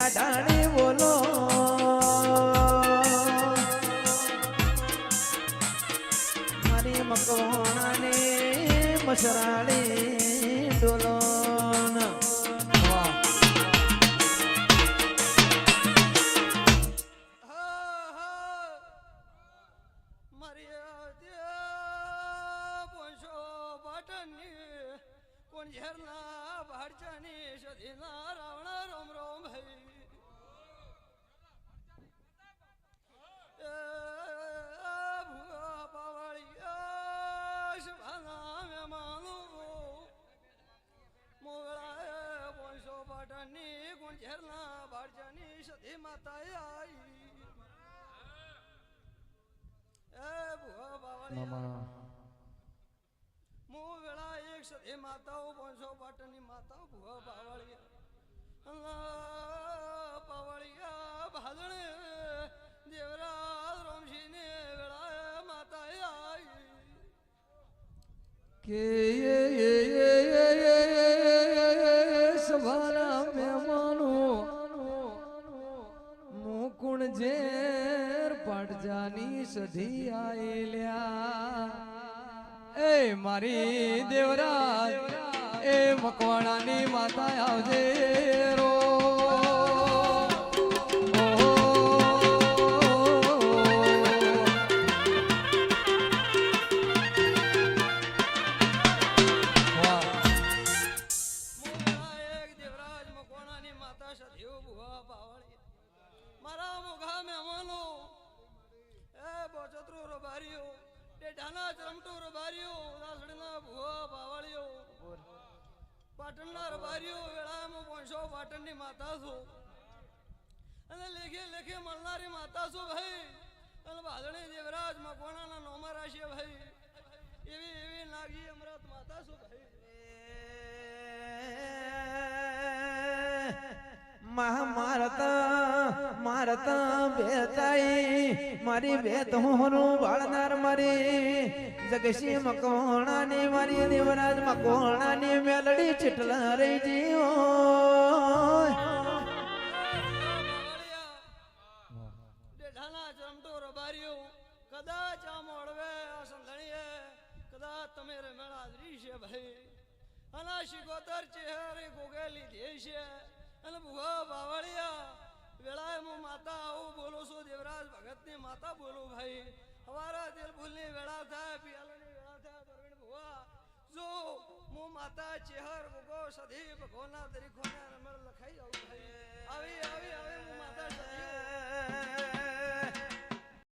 ડાણી બોલો. મારી પોંચો પાટણની કોણ ઝેરના ભાડચાની સધીના ઝેરના ભાડચાની સધી માતા આઈ એ ભુવા બાવળિયા. મું વેળા એક સધી માતાઓ પાંચસો પાટણની માતાઓ ભુવા બાવળિયા. બાવળિયા ભાદણે દેવરાજ રોમશીને વેળા માતા આઈ. કે ઝેર પાટજાની સધી આયેલ્યા એ મારી દેવરાજ, એ મકવાણાની માતા આવજે રો દેવરાજ મકવાણાની માતા સધીઓ ભુવા. મારા મુઘા મહેમાનો. એ બોચતરો રબારીઓ, ડેઢાના ચરમટો રબારીઓ દાસડીના ભુવા બાવળીઓ, પાટણના રબારીઓ, વેળામાં પાંચસો પાટણની માતા છો. અને લેખે લેખે મળનારી માતા છો ભાઈ. અને ભાદણે દેવરાજ મકવાણાના નોમા રાશિએ ભાઈ. એવી એવી નાગી અમરત માતા છો ભાઈ. મારતા બેતાઈ, મારી બે તોહરું વાળનાર મારી. જગશી મકોણાની મારી દેવરાજ મકોણાની મેલડી ચીટલા રહી જીઓ. કદાચ આ મોડવે આ સંધણીએ કદાચ માતા આવું બોલું ભગતની માતા બોલું ભાઈ. હવારા તેલ ફૂલની વેળા થાય, પિયાલાની વેળા થાય પરવીણ ભુવા. જો હું માતા ચેહર ભગો સધી ભગવાનના તરીકોને રમેળ લખાઈ જાઉં